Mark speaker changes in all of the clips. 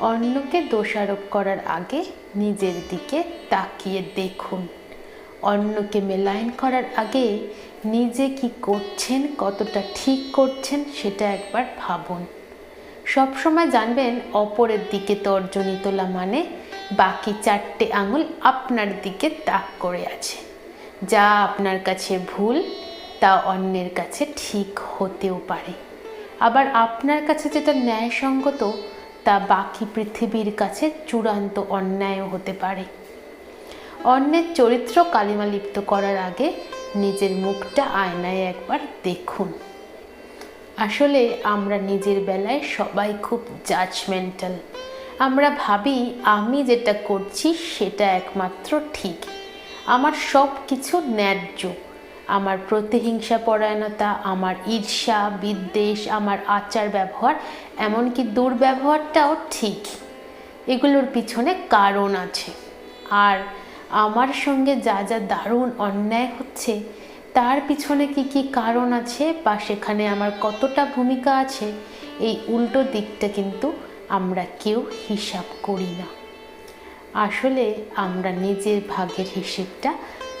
Speaker 1: অন্যকে দোষারোপ করার আগে নিজের দিকে তাকিয়ে দেখুন। অন্যকে মেলাইন করার আগে নিজে কি করছেন, কতটা ঠিক করছেন, সেটা একবার ভাবুন। সবসময় জানবেন, অপরের দিকে তর্জনী তোলা মানে বাকি চারটে আঙুল আপনার দিকে তাক করে আছে। যা আপনার কাছে ভুল, তা অন্যের কাছে ঠিক হতেও পারে। আবার আপনার কাছে যেটা ন্যায়সঙ্গত তা বাকি পৃথিবীর কাছে চূড়ান্ত অন্যায়ও হতে পারে। অন্যের চরিত্র কালিমা লিপ্ত করার আগে নিজের মুখটা আয়নায় একবার দেখুন। আসলে আমরা নিজের বেলায় সবাই খুব জাজমেন্টাল আমরা ভাবি, আমি যেটা করছি সেটা একমাত্র ঠিক। আমার সব কিছু ন্যায্য। আমার প্রতিহিংসা পরায়ণতা, আমার ঈর্ষা, বিদ্বেষ, আমার আচার ব্যবহার, এমনকি দুর্ব্যবহারটাও ঠিক। এগুলোর পিছনে কারণ আছে। আর আমার সঙ্গে যা যা দারুণ অন্যায় হচ্ছে, তার পিছনে কি কি কারণ আছে বা সেখানে আমার কতটা ভূমিকা আছে, এই উল্টো দিকটা কিন্তু আমরা কেউ হিসাব করি না। আসলে আমরা নিজের ভাগের হিসেবটা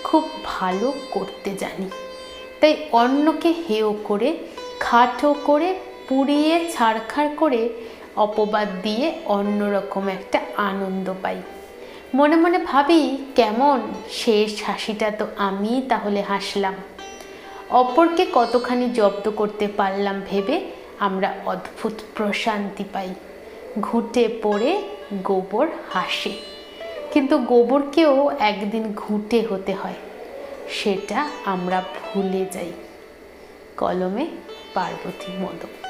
Speaker 1: খুব ভালো করতে জানি। তাই অন্যকে হেয় করে, খাটো করে, পুড়িয়ে, ছাড়খাড় করে অপবাদ দিয়ে অন্যরকম একটা আনন্দ পাই। মনে মনে ভাবি, কেমন? শেষ হাসিটা তো আমি তাহলে হাসলাম। অপরকে কতখানি জব্দ করতে পারলাম ভেবে আমরা অদ্ভুত প্রশান্তি পাই। ঘুঁটে পড়ে গোবর হাসে। কিন্তু গোবরকেও একদিন ঘুঁটে হতে হয় সেটা আমরা ভুলে যাই। কলমে পার্বতী মোদক